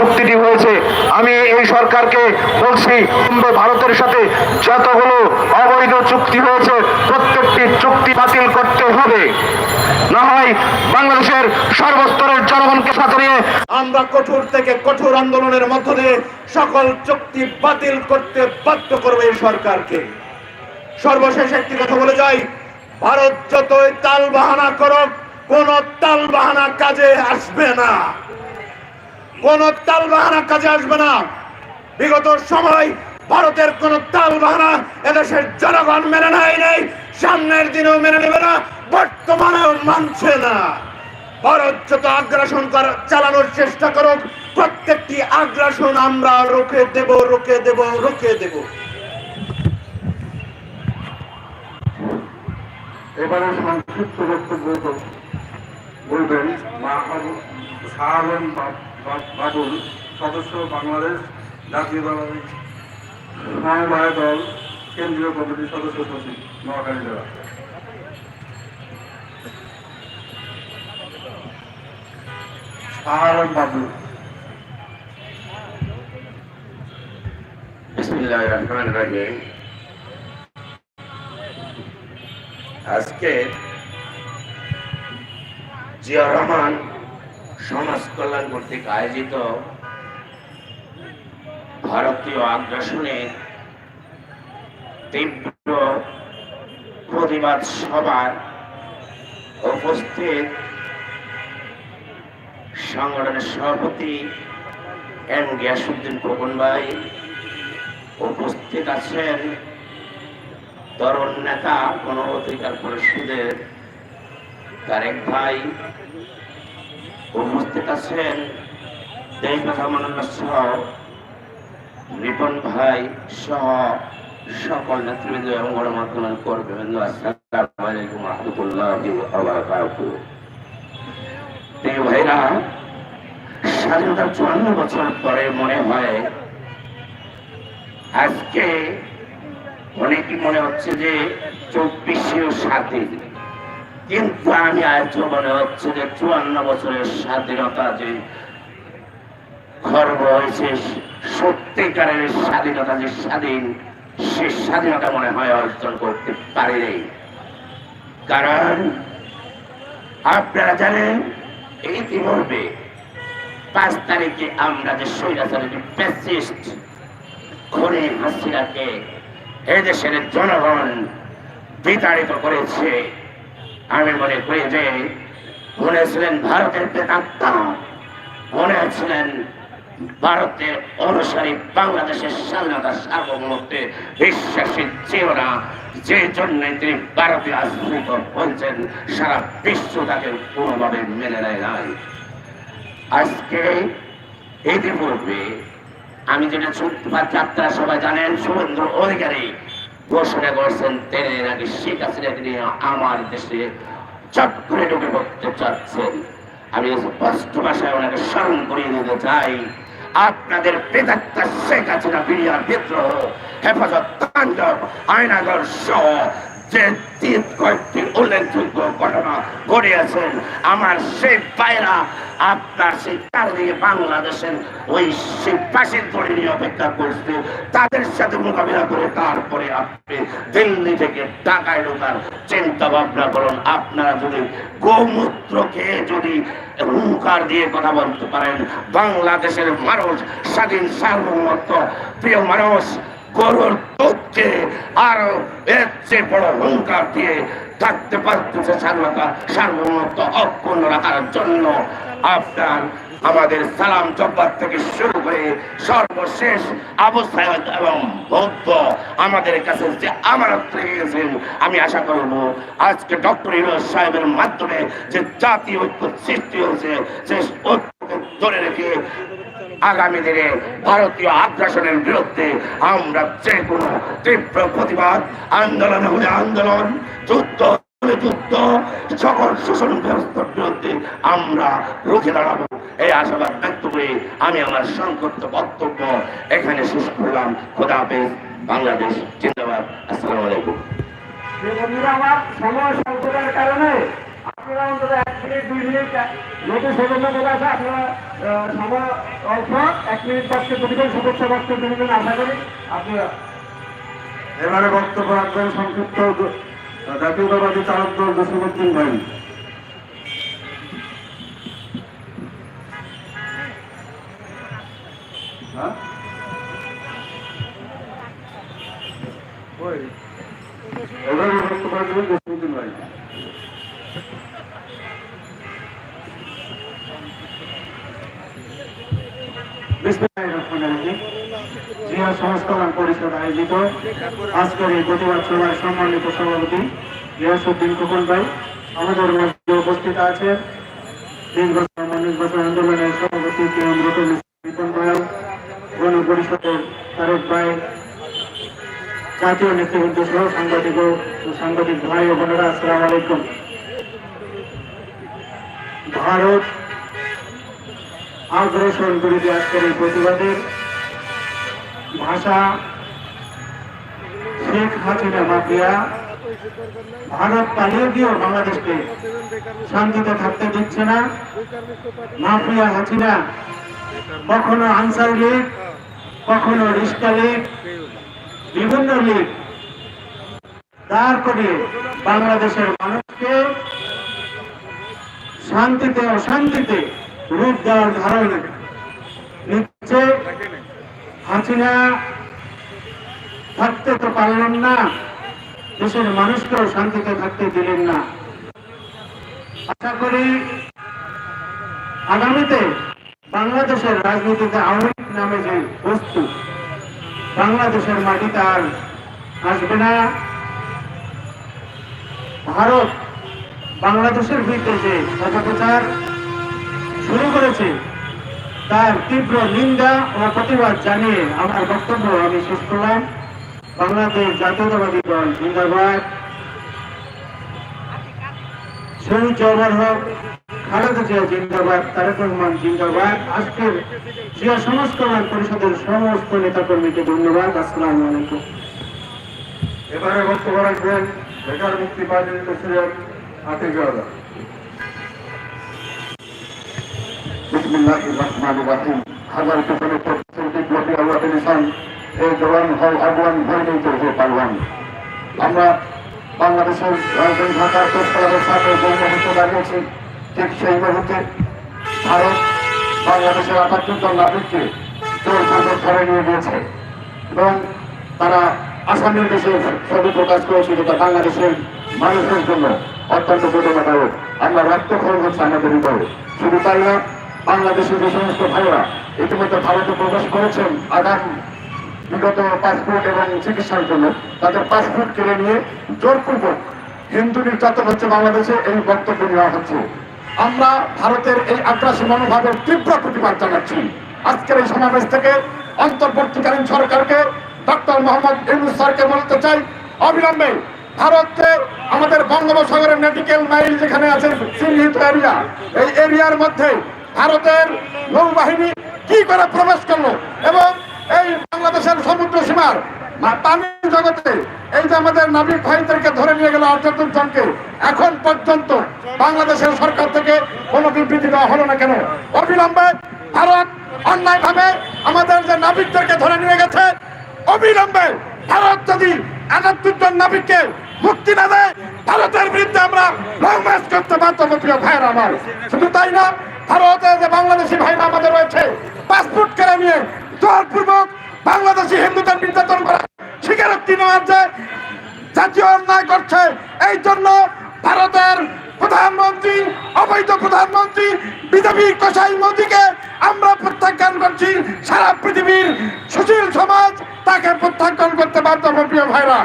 চুক্তিটি হয়েছে। আমি এই সরকারকে বলছি ভারতের সাথে যতগুলো অবৈধ চুক্তি হয়েছে, প্রত্যেকটি চুক্তি বাতিল করতে হবে। না হয় বাংলাদেশের সর্বস্তরের জনগণকে সাথে নিয়ে আমরা কঠোর থেকে কঠোর আন্দোলনের মধ্য দিয়ে সকল চুক্তি বাতিল করতে বাধ্য করবে এই সরকারকে। সর্বশেষ একটি কথা বলে যাই, ভারত যতই তাল বাহানা করুক, কোন তাল বাহানা কাজে আসবে না। কোন তাল বাহানা কাজে আসবে না। বিগত সময় ভারতের কোন তাল বাহানা এদেশের জনগণ মেনে নেয় নেই। সামনের দিনেও মেনে নেবে না, বর্তমানেও মানছে না। ভারত যত আগ্রাসন চালানোর চেষ্টা করুক, প্রত্যেকটি আগ্রাসন আমরা রুখে দেব রুখে দেব রুখে দেব। এবারে সংক্ষিপ্ত বক্তব্য বলবেন মাহমুদ শাহ বা- বা- বাবুল সদস্য বাংলাদেশ জাতীয় দল, সমবায় দল, কেন্দ্রীয় কমিটির সদস্য সচিব, নোয়াখালী জেলা। রহমানির রহিম। আজকে জিয়া রহমান সমাজ কল্যাণ কর্তৃক আয়োজিত ভারতীয় আগ্রাসনের তীব্র প্রতিবাদ সভার উপস্থিত সংগঠনের সভাপতি এন গিয়াসুদ্দিন খোকন ভাই উপস্থিত আছেন তরুণ নেতা গণ অধিকার পরিষদের তারেক ভাই উপস্থিত আছেন দেশমানন্দ সহ রিপন ভাই সহ সকল নেতৃবৃন্দ এবং গণমাধ্যমের কর্মীবৃন্দ, আসসালামু আলাইকুম রহমতুল্লাহি ভাইরা স্বাধীনতার চুয়ান্ন বছর পরে মনে হয় আজকে অনেকই মনে হচ্ছে যে চব্বিশেও স্বাধীন। কিন্তু আমি আজ মনে হচ্ছে যে চুয়ান্ন বছরের স্বাধীনতা যে খর্ব হয়েছে, সত্যিকারের স্বাধীনতা যে স্বাধীন, সে স্বাধীনতা মনে হয় অর্জন করতে পারিনি। কারণ আপনারা জানেন, ইতিপূর্বে পাঁচ তারিখে আমরা যে স্বৈরাচারী খুনি হাসিনাকে এদেশের জনগণ বিতাড়িত করেছে আমি মনে করি যে মনে ছিলেন ভারতের প্রেতাত্মা মনে ছিলেন ভারতের অনুসারী বাংলাদেশের স্বাধীনতা সার্বভৌমত্বে বিশ্বাসী ছিল না, যে জন্য তিনি ভারতীয় আশ্রিত হয়েছেন সারা বিশ্ব তাকে কোনোভাবে মেনে নেয় নাই। আজকে ইতিপূর্বে আমি যেটা সুপ্রভাত যাত্রা সবাই জানেন শুভেন্দ্র অধিকারী ঘোষণা করছেন, তিনি নাকি শেখ হাসিনা তিনি আমার দেশে চট করে ঢুকে পড়তে চাচ্ছেন আমি স্পষ্ট ভাষায় ওনাকে স্মরণ করিয়ে দিতে চাই। আপনাদের প্রেতাত্মা শেখ হাসিনা বিরিয়ার বিদ্রোহ, হেফাজত তাণ্ডব আয়নাগর সহ যে কয়েকটি উল্লেখযোগ্য ঘটনা ঘটিয়েছেন, আমার সেই পায়রা আপনার সেই চারদিকে বাংলাদেশের ওই সেই পাশের দড়ি নিয়ে অপেক্ষা করছে, তাদের সাথে মোকাবিলা করে তারপরে আপনি দিল্লি থেকে ঢাকায় ঢোকার চিন্তা ভাবনা করুন। আপনারা যদি গোমূত্র খেয়ে যদি হুঙ্কার দিয়ে কথা বলতে পারেন, বাংলাদেশের মানুষ, স্বাধীন, সার্বভৌমত্ব, প্রিয় মানুষ, গরুর দুধকে আরও এর চেয়ে বড় হুঙ্কার দিয়ে থাকতে পারতেছে স্বাধীনতা, সার্বভৌমত্ব অক্ষুণ্ণ রাখার জন্য। আপনার আমাদের সালাম জব্বার থেকে শুরু করে সর্বশেষ অবস্থায় এবং বৌদ্ধ আমাদের কাছে যে আমানত রেখে গেছেন, আমি আশা করব আজকে ডক্টর ইউনুস সাহেবের মাধ্যমে যে জাতীয় ঐক্য সৃষ্টি হয়েছে সে ঐক্যকে ধরে রেখে আগামী দিনে ভারতীয় আগ্রাসনের বিরুদ্ধে আমরা যে কোনো তীব্র প্রতিবাদ, আন্দোলন হলে আন্দোলন, যুদ্ধ যুদ্ধ সকল শোষণ ব্যবস্থার বিরুদ্ধে আমরা রুখে দাঁড়াবো। এই আশাবাদ ব্যক্ত করে আমি আমার সংক্ষিপ্ত বক্তব্য এখানে শেষ করলাম। খোদা হাফেজ বাংলাদেশ জিন্দাবাদ। আসসালামু আলাইকুম। বন্ধুরা আমার সময় স্বল্পতার কারণে আপনারা অন্তত এক মিনিট দুই মিনিট সেজন্য বলে আছে আপনারা আহ, সময় অল্প এক মিনিট বক্তব্য দিবেন শুভেচ্ছা বক্তব্য দিবেন আশা করি আপনারা। এবারে বক্তব্য রাখবেন সংক্ষিপ্ত জাতীয়তাবাদী চালক দল জসিমুদ্দিন ভাই। আয়োজিত। আজকের এই প্রতিবাদ সভার সম্মানিত সভাপতি গিয়াসুদ্দিন খোকন ভাই আমাদের মধ্যে উপস্থিত আছে দীর্ঘ সামাজিক বছর আন্দোলনের সভাপতি কেন্দ্র রিপন ভাই গণ তারেক ভাই, জাতীয় নেতৃবৃন্দ সহ সাংবাদিক ও সাংবাদিক ভাই ও বোনেরা, আসসালামু আলাইকুম। ভারত আগ্রাসন বিরোধী আজকের এই প্রতিবাদের ভাষা শেখ হাসিনা মাফিয়া, ভারত পালিয়ে গিয়েও বাংলাদেশকে শান্তিতে থাকতে দিচ্ছে না। মাফিয়া হাসিনা কখনো আনসার লীগ, কখনো রিস্কা লীগ, বিভিন্ন লীগ দাঁড় করিয়ে বাংলাদেশের মানুষকে শান্তিতে, অশান্তিতে রূপ দেওয়ার ধারণ নিচ্ছে। হাসিনা থাকতে তো পারলেন না। দেশের মানুষকেও শান্তিতে থাকতে দিলেন না। আশা করি আগামীতে বাংলাদেশের রাজনীতিতে আওয়ামী নামে যে বস্তু, বাংলাদেশের মাটিতে আর আসবে না। ভারত বাংলাদেশের বিরুদ্ধে যে অপপ্রচার শুরু করেছে, তার তীব্র নিন্দা ও প্রতিবাদ জানিয়ে আমার বক্তব্য আমি শেষ করলাম। বাংলাদেশ জাতীয়তাবাদী দল, জিন্দাবাদ। শহীদ জওয়ার হক, খালেদা জিয়া জিন্দাবাদ, তারেক রহমান জিন্দাবাদ। আজকের জিয়া সংস্করণ পরিষদের সমস্ত নেতাকর্মীকে ধন্যবাদ। আসসালামু আলাইকুম। এবারে বক্তব্য রাখবেন বেকার মুক্তি পার্টির প্রেসিডেন্ট আতিক বিসমিল্লাহির রহমানির রহিম। হাজার পিছনে বিপ্লবী আল্লাহ এই জওয়ান হও আগুয়ান ভয় নেই তো হে পালওয়ান আমরা বাংলাদেশের রাজধানী ঢাকার প্রস্তাবের সামনে যে মুহূর্তে দাঁড়িয়েছি, ঠিক সেই মুহূর্তে ভারত বাংলাদেশের আটাত্তর জন নাগরিককে জোরপূর্বক ধরে নিয়ে গিয়েছে এবং তারা আসামের দেশে ছবি প্রকাশ করেছে যেটা বাংলাদেশের মানুষের জন্য অত্যন্ত বেদনাদায়ক আমরা রক্তক্ষরণ হচ্ছে আমাদের হৃদয়ে শুধু তাই না, বাংলাদেশের যে সমস্ত ভাইরা ইতিমধ্যে ভারতে প্রবেশ করেছেন, আগাম বিগত পাসপোর্ট এবং চিকিৎসার জন্য তাদের পাসপোর্ট কেড়ে নিয়ে জোরপূর্বক হিন্দু নির্যাতন হচ্ছে বাংলাদেশে এই বক্তব্য নেওয়া হচ্ছে। আমরা ভারতের এই আগ্রাসী মনোভাবের তীব্র প্রতিবাদ জানাচ্ছি। আজকের এই সমাবেশ থেকে অন্তর্বর্তীকালীন সরকারকে ডক্টর মোহাম্মদ ইউনুস স্যারকে বলতে চাই, অবিলম্বে ভারতকে আমাদের বঙ্গোপসাগরের মেডিকেল মাইল যেখানে আছে চিহ্নিত এরিয়া এই এরিয়ার মধ্যে ভারতের নৌবাহিনী কি করে প্রবেশ করল এবং মা- পানি জগতে এই যে আমাদের নাবিক ভাইদেরকে ধরে নিয়ে গেল জনকে, এখন পর্যন্ত বাংলাদেশের সরকার থেকে কোনো বিবৃতি দেওয়া হলো না কেন? অবিলম্বে ভারত অন্যায় ভাবে আমাদের যে নাবিকদেরকে ধরে নিয়ে গেছে, অবিলম্বে ভারত যদি জন নাবিককে মুক্তি না দেয়, ভারতের বিরুদ্ধে আমরা লং মার্চ করতে বাধ্য প্রিয় ভাইয়ের আমার। শুধু তাই না, ভারতে যে বাংলাদেশি ভাইরা আমাদের রয়েছে, পাসপোর্ট কেড়ে নিয়ে জোরপূর্বক বাংলাদেশি হিন্দুদের নির্যাতন করা স্বীকারোক্তি নেওয়ার যে জাতীয় অন্যায় করছে, এই জন্য ভারতের প্রধানমন্ত্রী, অবৈধ প্রধানমন্ত্রী, বিজেপি কসাই মোদীকে আমরা প্রত্যাখ্যান করছি। সারা পৃথিবীর সুশীল সমাজ তাকে প্রত্যাখ্যান করতে বাধ্য হবে, প্রিয় ভাইরা।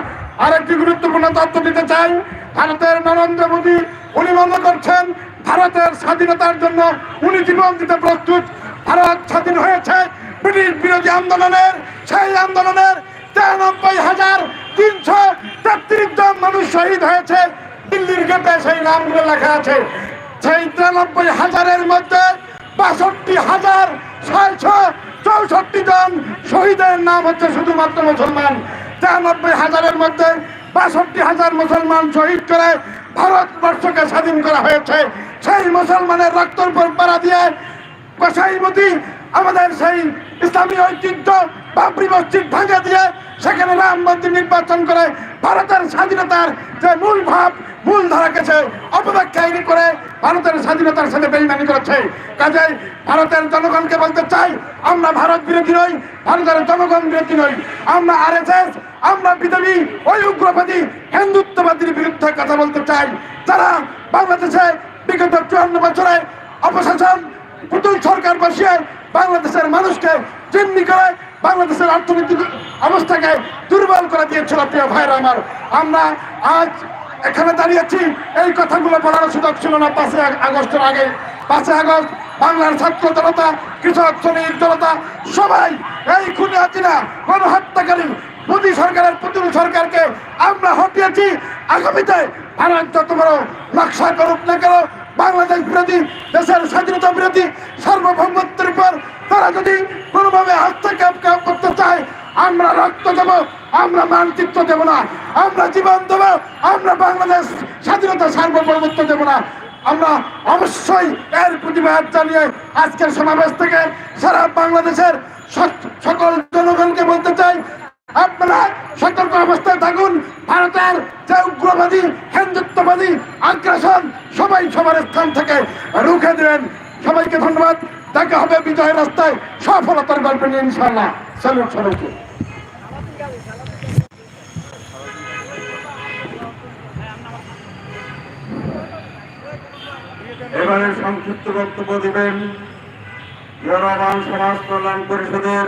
আরেকটি গুরুত্বপূর্ণ তথ্য দিতে চাই, ভারতের নরেন্দ্র মোদী উনি মনে করছেন, ভারতের স্বাধীনতার জন্য উনি জীবন দিতে প্রস্তুত। ভারত স্বাধীন হয়েছে ব্রিটিশ বিরোধী আন্দোলনের, সেই আন্দোলনের তিরানব্বই হাজার তিনশো তেত্রিশ জন মানুষ শহীদ হয়েছে। দিল্লির গেটে সেই নামগুলো লেখা আছে। সেই তিরানব্বই হাজারের মধ্যে বাষট্টি হাজার ছয়শো চৌষট্টি জন শহীদের নাম হচ্ছে শুধুমাত্র মুসলমান। তিরানব্বই হাজারের মধ্যে বাষট্টি হাজার মুসলমান শহীদ করে ভারতবর্ষকে স্বাধীন করা হয়েছে। সেই মুসলমানের রক্তর উপর পাড়া দিয়ে কসাইমতি আমাদের সেই ইসলামী ঐতিহ্য বাবরি মসজিদ ভাঙা দিয়ে সেখানে রাম মন্দির নির্বাচন করে ভারতের স্বাধীনতার যে মূল ভাব, মূল ধারাকে সে অপব্যাখ্যায়ী করে ভারতের স্বাধীনতার সাথে বেইমানি করেছে। কাজেই ভারতের জনগণকে বলতে চাই, আমরা ভারত বিরোধী নই, ভারতের জনগণ বিরোধী নই। আমরা আরএসএস, আমরা বিধবী ওই উগ্রবাদী, হিন্দুত্ববাদীর বিরুদ্ধে কথা বলতে চাই। যারা বাংলাদেশে বিগত চুয়ান্ন বছরে অপশাসন, পুতুল সরকার বসিয়ে বাংলাদেশের মানুষকে চিন্নি করে বাংলাদেশের অর্থনৈতিক অবস্থাকে দুর্বল করে দিয়েছিল প্রিয় ভাইরা আমার। আমরা আজ এখানে দাঁড়িয়েছি, এই কথাগুলো বলার সুযোগ ছিল না পাঁচই আগস্টের আগে। পাঁচই আগস্ট বাংলার ছাত্র জনতা, কৃষক, শ্রমিক জনতা, সবাই এই খুনে হাতিনা গণহত্যাকারী, মোদী সরকারের পুতুল সরকারকে আমরা হটিয়েছি। আগামীতে ভারত যত বড় নকশা করুক না কেন বাংলাদেশ বিরোধী, দেশের স্বাধীনতা বিরোধী সার্বভৌমত্বের উপর তারা যদি কোনোভাবে হস্তক্ষেপ করতে চায়, আমরা রক্ত দেব, আমরা মানচিত্র দেব না, আমরা জীবন দেব, আমরা বাংলাদেশ স্বাধীনতা সার্বভৌমত্ব দেব না। আমরা অবশ্যই এর প্রতিবাদ জানিয়ে আজকের সমাবেশ থেকে সারা বাংলাদেশের সকল জনগণকে বলতে চাই আপনারা সতর্ক অবস্থায় থাকুন। ভারতের যে উগ্রবাদী, হিন্দুত্ববাদী আগ্রাসন, সবাই সবার স্থান থেকে রুখে দেবেন। সবাইকে ধন্যবাদ। দেখা হবে বিজয়ের রাস্তায় সফলতার গল্প নিয়ে ইনশাল্লাহ স্যালুট সবাইকে। এবারে সংক্ষিপ্ত বক্তব্য দিবেন। জনগণ সমাজ কল্যাণ পরিষদের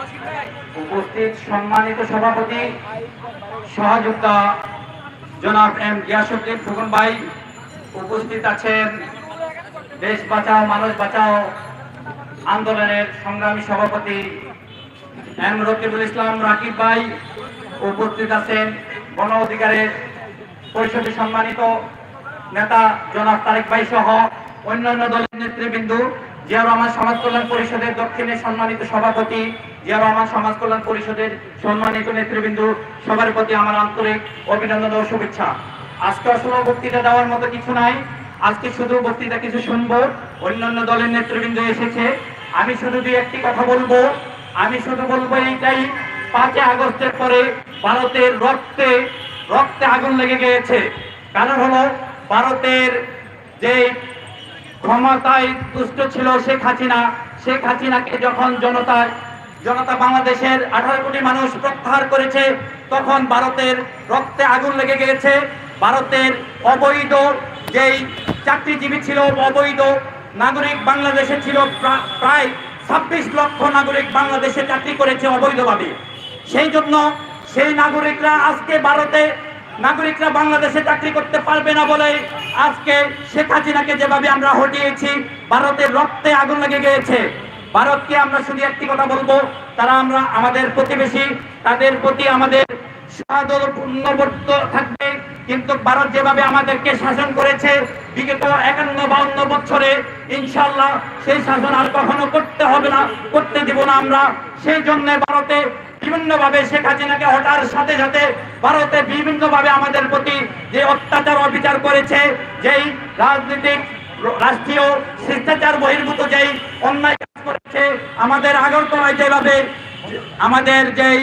উপস্থিত সম্মানিত সভাপতি, সহযোদ্ধা জনাব এম গিয়াসুদ্দিন ফুকন ভাই উপস্থিত আছেন। দেশ বাঁচাও, মানুষ বাঁচাও আন্দোলনের সংগ্রামী সভাপতি এম রকিবুল ইসলাম রাকিব ভাই উপস্থিত আছেন। গণ অধিকারের পরিষদে সম্মানিত নেতা জনাব তারেক ভাই সহ অন্যান্য দলের নেতৃবৃন্দ, জিয়া রহমান সমাজ কল্যাণ পরিষদের দক্ষিণের সম্মানিত সভাপতি জিয়া রহমান সমাজ কল্যাণ পরিষদের সম্মানিত নেতৃবৃন্দ, সবার প্রতি আমার আন্তরিক অভিনন্দন ও শুভেচ্ছা। আজকে আসলে বক্তৃতা দেওয়ার মতো কিছু নাই, আজকে শুধু বক্তৃতা কিছু শুনব। অন্যান্য দলের নেতৃবৃন্দ এসেছে। আমি শুধু দুই একটি কথা বলব। আমি শুধু বলব এইটাই, পাঁচই আগস্টের পরে ভারতের রক্তে রক্তে আগুন লেগে গিয়েছে। কারণ হলো, ভারতের যে ক্ষমতায় তুষ্ট ছিল শেখ হাসিনা, শেখ হাসিনাকে যখন জনতা জনতা বাংলাদেশের আঠারো কোটি মানুষ প্রত্যাহার করেছে, তখন ভারতের রক্তে আগুন লেগে গিয়েছে ভারতের অবৈধ যেই চাকরিজীবী ছিল, অবৈধ নাগরিক বাংলাদেশে ছিল, প্রা- প্রায় ছাব্বিশ লক্ষ নাগরিক বাংলাদেশে চাকরি করেছে অবৈধভাবে। সেই জন্য সেই নাগরিকরা আজকে ভারতে, নাগরিকরা বাংলাদেশে চাকরি করতে পারবে না বলে আজকে শেখ হাসিনাকে যেভাবে আমরা হটিয়েছি, ভারতের রক্তে আগুন লেগে গিয়েছে। ভারতকে আমরা শুধু একটি কথা বলব, তারা আমরা আমাদের প্রতিবেশী, তাদের প্রতি আমাদের থাকবে। কিন্তু ভারত যেভাবে আমাদেরকে শাসন করেছে, বিগত একান্ন বাউন্ন বছরে ইনশাল্লাহ সেই শাসন আর কখনো করতে হবে না, করতে দিব না আমরা। সেই জন্য ভারতে বিভিন্নভাবে শেখ হাসিনাকে হটার সাথে সাথে ভারতে বিভিন্নভাবে আমাদের প্রতি যে অত্যাচার, অবিচার করেছে, যেই রাজনৈতিক রাষ্ট্রীয় শিষ্টাচার বহির্ভূত যেই অন্যায় কাজ করেছে আমাদের আগরতলায় যেভাবে আমাদের যেই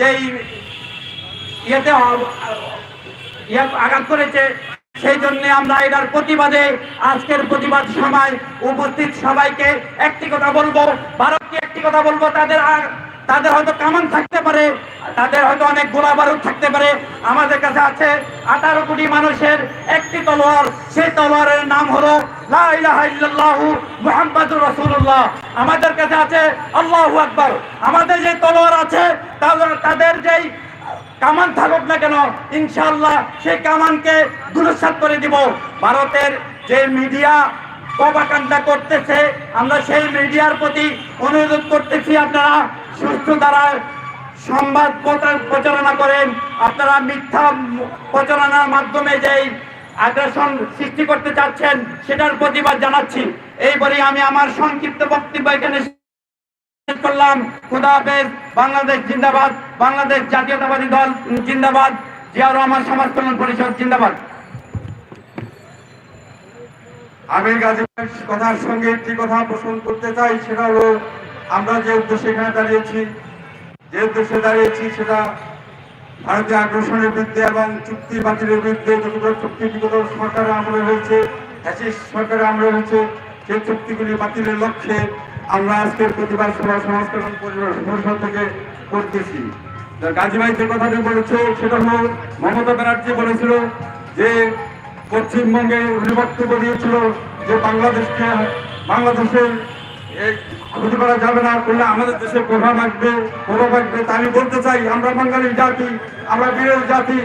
যেই ইয়েতে ইয়ে আঘাত করেছে, সেই জন্য আমরা এটার প্রতিবাদে আজকের প্রতিবাদ সময় উপস্থিত সবাইকে একটি কথা বলব, ভারতকে একটি কথা বলব, তাদের তাদের হয়তো কামান থাকতে পারে, তাদের হয়তো অনেক গোলা বারুদ থাকতে পারে। আমাদের কাছে আছে আঠারো কোটি মানুষের একটি তলোয়ার, সেই তলোয়ারের নাম হলো আমাদের কাছে আছে আল্লাহু আকবার। আমাদের যে তলোয়ার আছে তাদের- যেই কামান থাকুক না কেন ইনশাল্লাহ সেই কামানকে দুরুৎসাত করে দিব। ভারতের যে মিডিয়া প্রপাকাণ্ডা করতেছে, আমরা সেই মিডিয়ার প্রতি অনুরোধ করতেছি আপনারা সুস্থ দ্বারায় সংবাদ প্রচার- প্রচারণা করেন। আপনারা মিথ্যা প্রচারণার মাধ্যমে যেই আগ্রাসন সৃষ্টি করতে চাচ্ছেন, সেটার প্রতিবাদ জানাচ্ছি। এই আমি আমার সংক্ষিপ্ত বক্তব্য এখানে করলাম। খুদা হাফেজ, বাংলাদেশ জিন্দাবাদ, বাংলাদেশ জাতীয়তাবাদী দল জিন্দাবাদ। জিয়া রহমান সমাজ কল্যাণ পরিষদ, জিন্দাবাদ। আমি গাজীপুরের কথার সঙ্গে একটি কথা পোষণ করতে চাই, সেটা হলো, আমরা যে উদ্দেশ্যে এখানে দাঁড়িয়েছি, যে উদ্দেশ্যে দাঁড়িয়েছি সেটা ভারতীয় আগ্রাসনের বিরুদ্ধে এবং চুক্তি বাতিলের বিরুদ্ধে যতগুলো চুক্তি বিগত সরকারের আমলে হয়েছে সরকারের আমলে হয়েছে, সেই চুক্তিগুলি বাতিলের লক্ষ্যে আমরা আজকের প্রতিবাদ সভা সংস্করণ পরিষদ থেকে করতেছি। গাজী ভাই যে কথাটি বলেছে, সেটা হল মমতা ব্যানার্জি বলেছিল যে পশ্চিমবঙ্গে উনি বক্তব্য দিয়েছিল যে বাংলাদেশকে, বাংলাদেশের ক্ষতি করা যাবে না, করলে আমাদের দেশে প্রভাব আসবে প্রভাব আসবে। তা আমি বলতে চাই, আমরা বাঙালির জাতি, আমরা বীরের জাতি,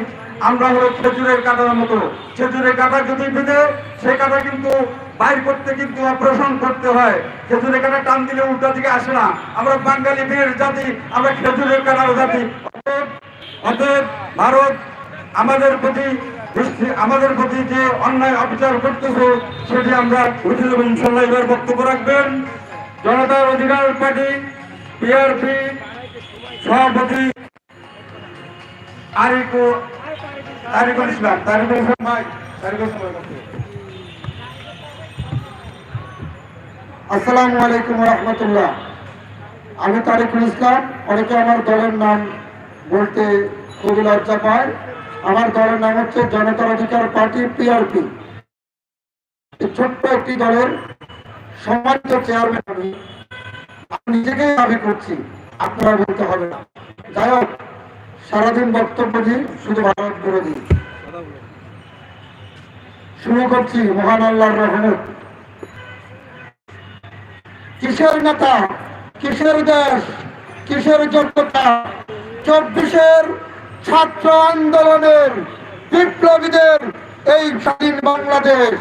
আমরা হলো খেজুরের কাটার মতো। খেজুরের কাটা যদি বেঁধে, সেই কাটা কিন্তু বাইর করতে কিন্তু অপারেশন করতে হয়। খেজুরের কাটা টান দিলে উল্টা দিকে আসে না। আমরা বাঙালি বীরের জাতি, আমরা খেজুরের কাটার জাতি। অতএব ভারত আমাদের প্রতি আমাদের প্রতি যে অন্যায় অবিচার করতেছে, সেটি আমরা উঠে দেবো ইনশাল্লাহ এবার বক্তব্য রাখবেন জনতার অধিকার পার্টি পিআরপি সভাপতি আসসালামু আলাইকুম রহমতুল্লাহ। আমি তারিকুল ইসলাম, অনেকে আমার দলের নাম বলতে খুবই লজ্জা পায়। আমার দলের নাম হচ্ছে জনতার অধিকার পার্টি পিআরপি ছোট্ট একটি দলের চেয়ারম্যান আমি। আমি দাবি করছি, আপনারা বলতে হবে না। যাই হোক, সারাদিন বক্তব্য দিই, শুধু ভারত বিরোধী শুরু করছি মহান রহমত। কিসের নেতা, কিসের দেশ, কিসের যোগ্যতা? চব্বিশের ছাত্র আন্দোলনের বিপ্লবীদের এই স্বাধীন বাংলাদেশ।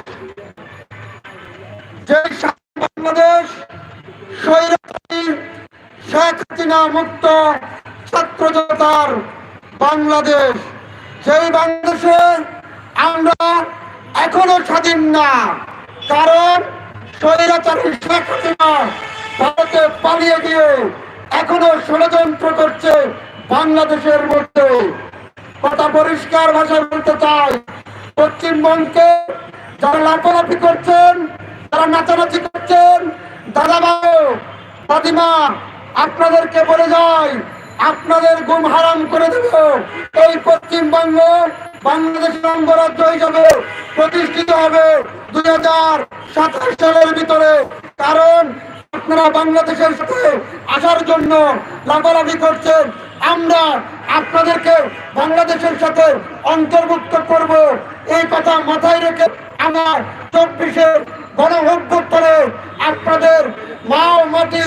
যে বাংলাদেশ সেই বাংলাদেশে আমরা এখনও স্বাধীন না, কারণ স্বৈরাচারী শেখ হাসিনা ভারতে পালিয়ে গিয়ে এখনও ষড়যন্ত্র করছে বাংলাদেশের মধ্যে। কথা পরিষ্কার ভাষায় বলতে চাই, পশ্চিমবঙ্গকে যারা লাফালাফি করছেন যারা নাচানাচি করছেন। দাদা বাবু দাদিমা আপনাদেরকে বলে যাই, আপনাদের গুম হারাম করে দেব। এই পশ্চিমবঙ্গ বাংলাদেশের অঙ্গরাজ্য হিসাবে প্রতিষ্ঠিত হবে দুই হাজার সাতাশ সালের ভিতরে। কারণ আপনারা বাংলাদেশের সাথে আসার জন্য লাফালাফি করছেন। আমরা আপনাদেরকে বাংলাদেশের সাথে অন্তর্ভুক্ত করব। এই কথা মাথায় রেখে আমার চব্বিশের গণঅভ্যুত্থানে আপনাদের মা ও মাটি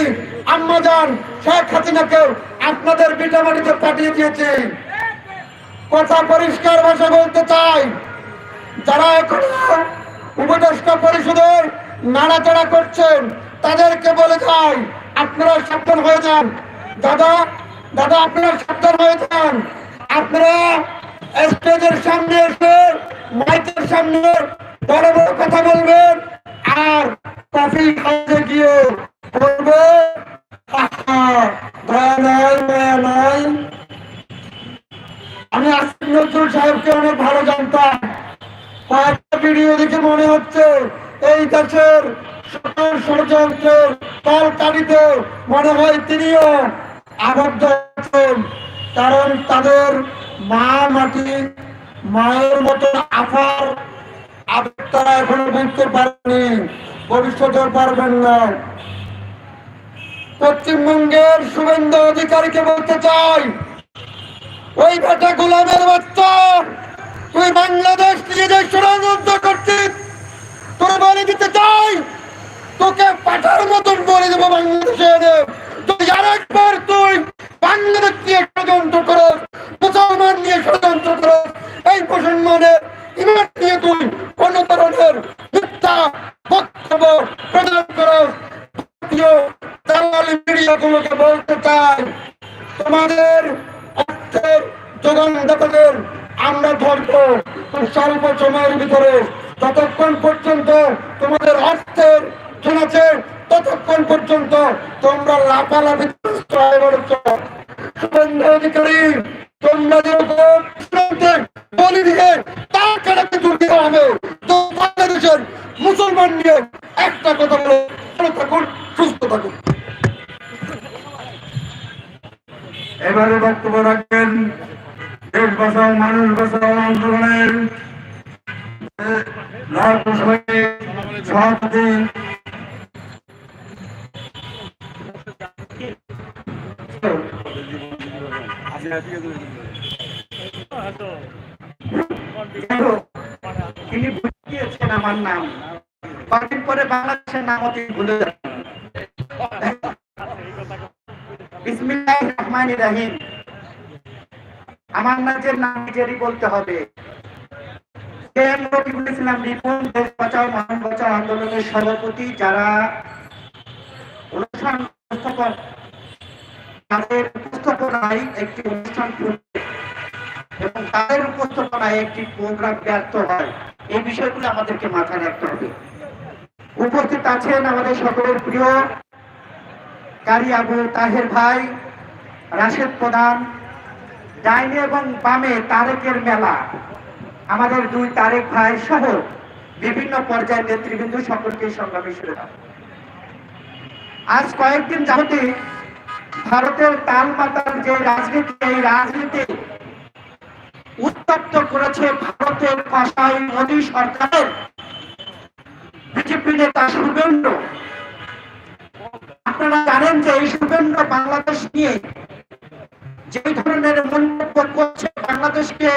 আম্মাজান শেখ হাসিনাকে আপনাদের বিটামাটিতে পাঠিয়ে দিয়েছি। কথা পরিষ্কার ভাষা বলতে চাই, যারা এখনও উপদেষ্টা পরিষদের নাড়াচাড়া করছেন, তাদেরকে বলে যাই, আপনারা সাবধান হয়ে যান। দাদা দাদা, আপনারা সাবধান হয়ে যান। আপনারা স্টেজের সামনে এসে, মাইকের সামনে বড় বড় কথা বলবেন। আর কফি খাওয়াতে গিয়ে বলবে আমি আসিফ নজরুল সাহেবকে অনেক ভালো জানতাম। কয়েকটা ভিডিও দেখে মনে হচ্ছে এই দেশের সকল ষড়যন্ত্রের তলকারিতে মনে হয় তিনিও আবদ্ধ আছেন। কারণ তাদের মা মাটি মায়ের মতো আফার তারা এখনও বুঝতে পারেনি ভবিষ্যতেও পারবেন না। পশ্চিমবঙ্গের শুভেন্দু অধিকারীকে বলতে চাই, ওই বেটা গোলামের বাচ্চা, তুই বাংলাদেশ যে ষড়যন্ত্র করছিস, তোর বলে দিতে চাই, তোকে পাঠার মতন বলে দেবো বাংলাদেশে তুই আরেকবার তুই বাংলাদেশ নিয়ে ষড়যন্ত্র করো মুসলমান নিয়ে ষড়যন্ত্র করো এই মুসলমানের এবারে বক্তব্য রাখবেন দেশ বাঁচাও, মানুষ বাঁচাও, আন্দোলনের সভাপতি তিনি বুঝিয়েছেন আমার নাম। কদিন পরে বাংলাদেশের নামও তিনি ভুলে যাবেন। সভাপতি যারা তাদের উপস্থাপনায় একটি অনুষ্ঠান এবং তাদের উপস্থাপনায় একটি প্রোগ্রাম ব্যর্থ হয়। এই বিষয়গুলো আমাদেরকে মাথায় রাখতে হবে। উপস্থিত আছেন আমাদের সকলের প্রিয় কারি আবু তাহের ভাই, রাশেদ প্রধান, ডাইনে এবং বামে তারেকের মেলা। আমাদের দুই তারেক ভাই সহ বিভিন্ন পর্যায়ের নেতৃবৃন্দ সকলকে সংগ্রামী শুরু আজ কয়েকদিন যাবতে ভারতের তাল মাতাল যে রাজনীতি, এই রাজনীতি উত্তপ্ত করেছে ভারতের কষাই মোদী সরকারের। বিজেপি নেতা শুভেন্দু আপনারা জানেন যে এই শুভেন্দু বাংলাদেশ নিয়ে যে ধরনের মন্তব্য করছে, বাংলাদেশকে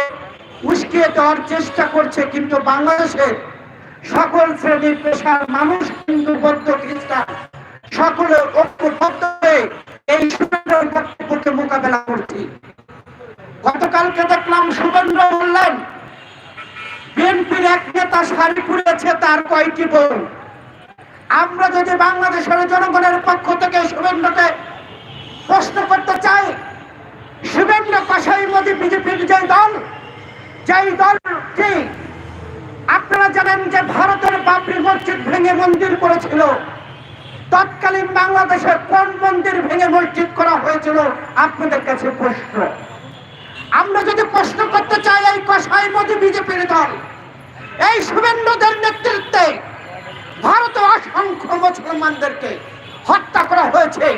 উস্কিয়ে দেওয়ার চেষ্টা করছে, কিন্তু বাংলাদেশে সকল শ্রেণি পেশার মানুষ হিন্দু, বৌদ্ধ, খ্রিস্টান সকলে ঐক্যবদ্ধ হয়ে এই শুভেন্দুর বক্তব্যকে মোকাবেলা করছি। গতকালকে দেখলাম শুভেন্দ্র বললেন, বিএনপির এক নেতা শাড়ি পুড়েছে তার কয়টি বোন? আমরা যদি বাংলাদেশের জনগণের পক্ষ থেকে শুভেন্দ্রকে প্রশ্ন করতে চাই শুভেন্দ্র কসাই মোদী বিজেপির যে দল, যেই দলটি আপনারা জানেন যে ভারতের বাবরি মসজিদ ভেঙে মন্দির করেছিল। তৎকালীন বাংলাদেশে কোন মন্দির ভেঙে মসজিদ করা হয়েছিল? আপনাদের কাছে প্রশ্ন। আমরা যদি প্রশ্ন করতে চাই, এই কসাই মোদী বিজেপির দল, এই শুভেন্দ্রদের নেতৃত্বে ভারতে অসংখ্য মুসলমানদেরকে হত্যা করা হয়েছে।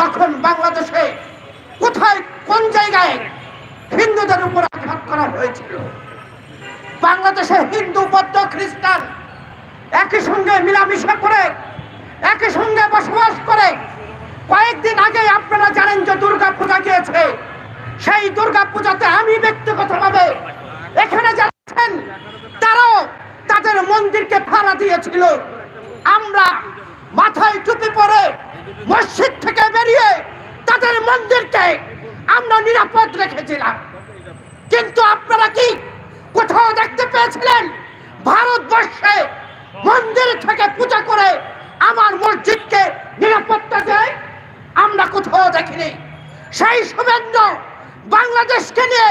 তখন বাংলাদেশে কোথায়, কোন জায়গায় হিন্দুদের উপর আঘাত করা হয়েছিল? বাংলাদেশে হিন্দু, বৌদ্ধ, খ্রিস্টান একই সঙ্গে মিলামিশা করে, একই সঙ্গে বসবাস করে। কয়েকদিন আগে আপনারা জানেন যে দুর্গা পূজা গিয়েছে। সেই দুর্গা পূজাতে আমি ব্যক্তিগতভাবে এখানে যাচ্ছেন, তারাও তাদের মন্দিরকে ভাড়া দিয়েছিল। আমরা মাথায় টুপি পরে মসজিদ থেকে বেরিয়ে তাদের মন্দিরকে আমরা নিরাপদ রেখেছিলাম। কিন্তু আপনারা কি কোথাও দেখতে পেয়েছিলেন? ভারতবর্ষে মন্দির থেকে পূজা করে আমার মসজিদকে নিরাপত্তা দেয়? আমরা কোথাও দেখিনি। সেই শুভেন্দু বাংলাদেশকে নিয়ে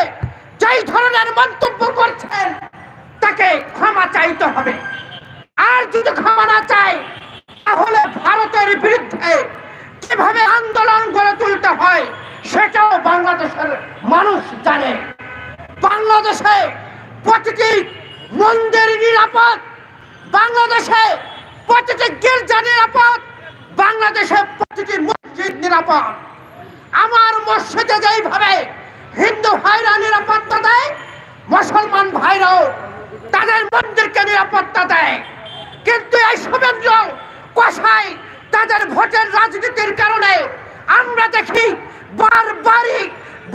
যেই ধরনের মন্তব্য করছেন তাকে ক্ষমা চাইতে হবে। আর যদি ক্ষমা না চায়, তাহলে ভারতের বিরুদ্ধে কীভাবে আন্দোলন গড়ে তুলতে হয়, সেটাও বাংলাদেশের মানুষ জানে। বাংলাদেশে প্রতিটি মন্দির নিরাপদ, বাংলাদেশে প্রতিটি গির্জা নিরাপদ, বাংলাদেশে প্রতিটি মসজিদ নিরাপদ। আমার মসজিদে যেইভাবে হিন্দু ভাইরা নিরাপত্তা দেয়, মুসলমান ভাইরাও তাদের মন্দিরকে নিরাপত্তা দেয়। কিন্তু এই শুভেন্দ্র কষাই তাদের ভোটের রাজনীতির কারণে আমরা দেখি বারবারই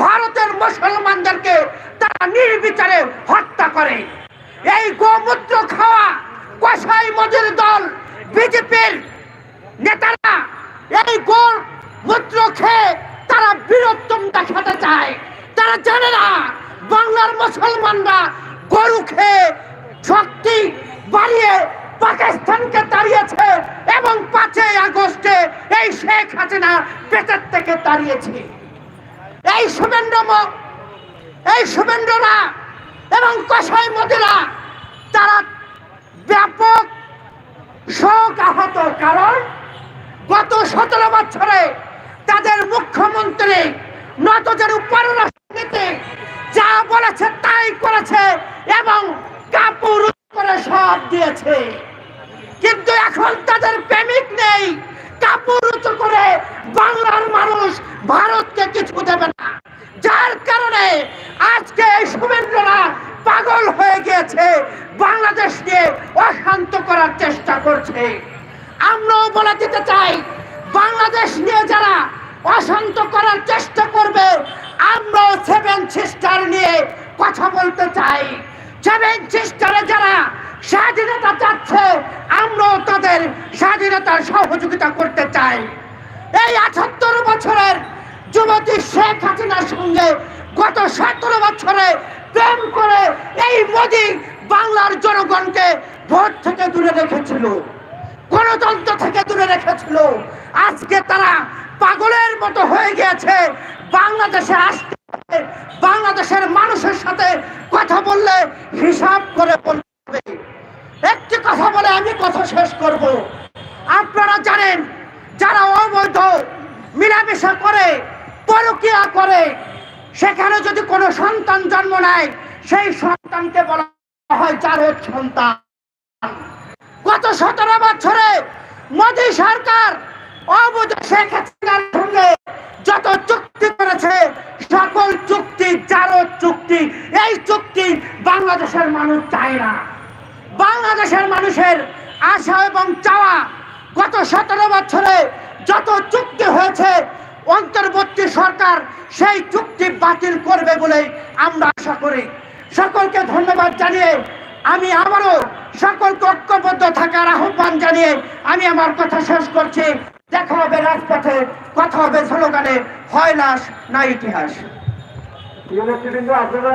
ভারতের মুসলমানদেরকে তারা নির্বিচারে হত্যা করে। এই গোমূত্র খাওয়া কষাই মজুর দল, বিজেপির নেতারা এই গোর মূত্র খেয়ে তারা বীরত্তম দেখাতে চায়। তারা জানে না বাংলার মুসলমানরা গরু খেয়ে শক্তি বাড়িয়ে পাকিস্তানকে তাড়িয়েছে এবং পাঁচই আগস্টে এই শেখ হাসিনা পেটের থেকে তাড়িয়েছে। এই শুভেন্দ্র এই শুভেন্দ্ররা এবং কসাই মদিরা, তারা ব্যাপক শোক আহত। কারণ গত সতেরো বছরে তাদের মুখ্যমন্ত্রী নতজের পররাষ্ট্রনীতি যা বলেছে তাই করেছে এবং কাপড় করে সব দিয়েছে। কিন্তু এখন তাদের প্রেমিক নেই। কাপড় করে বাংলার মানুষ ভারতকে কিছু দেবে না। যার কারণে আজকে এই শুভেন্দ্ররা পাগল হয়ে গিয়েছে বাংলাদেশকে অশান্ত করার চেষ্টা করছে। আমরাও বলে দিতে চাই, বাংলাদেশ নিয়ে যারা অশান্ত করার চেষ্টা করবে আমরাও সেভেন সিস্টার নিয়ে কথা বলতে চাই। সেভেন সিস্টারে যারা স্বাধীনতা চাচ্ছে, আমরাও তাদের স্বাধীনতার সহযোগিতা করতে চাই। এই আঠাত্তর বছরের যুবতী শেখ হাসিনার সঙ্গে গত সতেরো বছরে প্রেম করে এই মোদী বাংলার জনগণকে ভোট থেকে দূরে রেখেছিল। গণতন্ত্র থেকে দূরে রেখেছিল। আজকে তারা পাগলের মতো হয়ে গিয়েছে। বাংলাদেশে আসতে। বাংলাদেশের মানুষের সাথে কথা বললে হিসাব করে বলতে হবে। একটি কথা বলে আমি কথা শেষ করব। আপনারা জানেন, যারা অবৈধ, মিলামেশা করে, পরকিয়া করে, সেখানে যদি কোনো সন্তান জন্ম নেয়, সেই সন্তানকে বলা হয় জারদ সন্তান। গত সতেরো বছরে মোদী সরকার অবৈধ শেখ হাসিনার যত চুক্তি করেছে, সকল চুক্তি জারদ চুক্তি, এই চুক্তি বাংলাদেশের মানুষ চায় না। বাংলাদেশের মানুষের আশা এবং চাওয়া গত সতেরো বছরে যত চুক্তি হয়েছে, অন্তর্বর্তী সরকার সেই চুক্তি বাতিল করবে বলে আমরা আশা করি। সকলকে ধন্যবাদ জানিয়ে আমি আবারও সকলকে ঐক্যবদ্ধ থাকার আহ্বান জানিয়ে আমি আমার কথা শেষ করছি। দেখা হবে রাজপথে কথা হবে স্লোগানে হয় লাশ না ইতিহাস। আপনারা